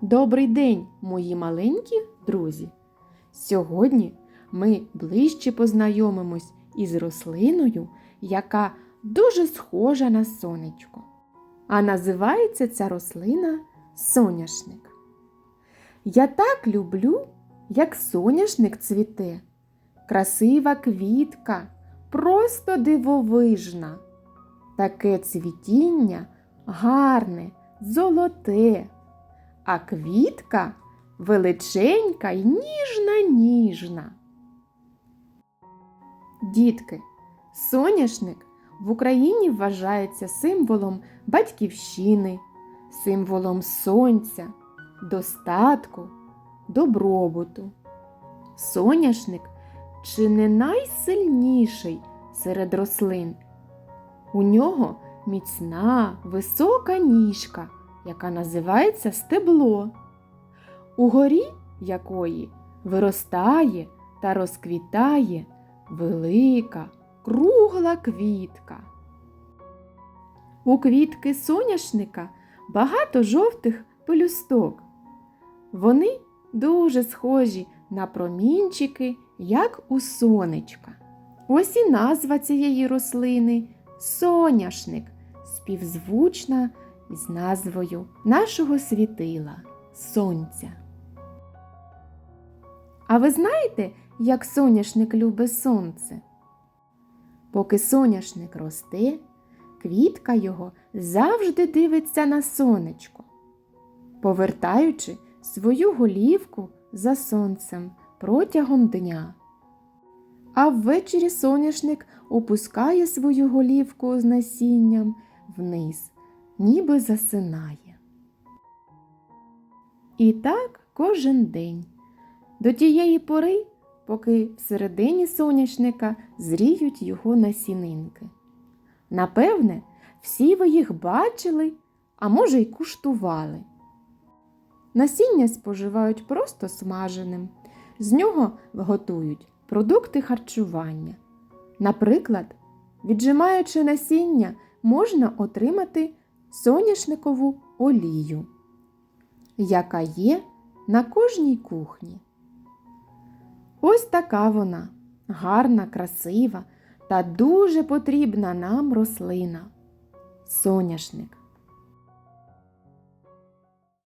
Добрий день, мої маленькі друзі! Сьогодні ми ближче познайомимось із рослиною, яка дуже схожа на сонечко. А називається ця рослина соняшник. Я так люблю, як соняшник цвіте. Красива квітка, просто дивовижна. Таке цвітіння гарне, золоте, а квітка величенька й ніжна-ніжна. Дітки, соняшник в Україні вважається символом батьківщини, символом сонця, достатку, добробуту. Соняшник чи не найсильніший серед рослин. У нього міцна, висока ніжка, яка називається стебло, угорі якої виростає та розквітає велика, кругла квітка. У квітки соняшника багато жовтих пелюсток. Вони дуже схожі на промінчики, як у сонечка. Ось і назва цієї рослини соняшник, співзвучна із назвою нашого світила сонця. А ви знаєте, як соняшник любить сонце? Поки соняшник росте, квітка його завжди дивиться на сонечко, повертаючи свою голівку за сонцем протягом дня. А ввечері соняшник опускає свою голівку з насінням вниз, ніби засинає. І так кожен день, до тієї пори, поки всередині соняшника зріють його насінинки. Напевне, всі ви їх бачили, а може й куштували. Насіння споживають просто смаженим, з нього готують продукти харчування. Наприклад, віджимаючи насіння, можна отримати соняшникову олію, яка є на кожній кухні. Ось така вона гарна, красива та дуже потрібна нам рослина соняшник.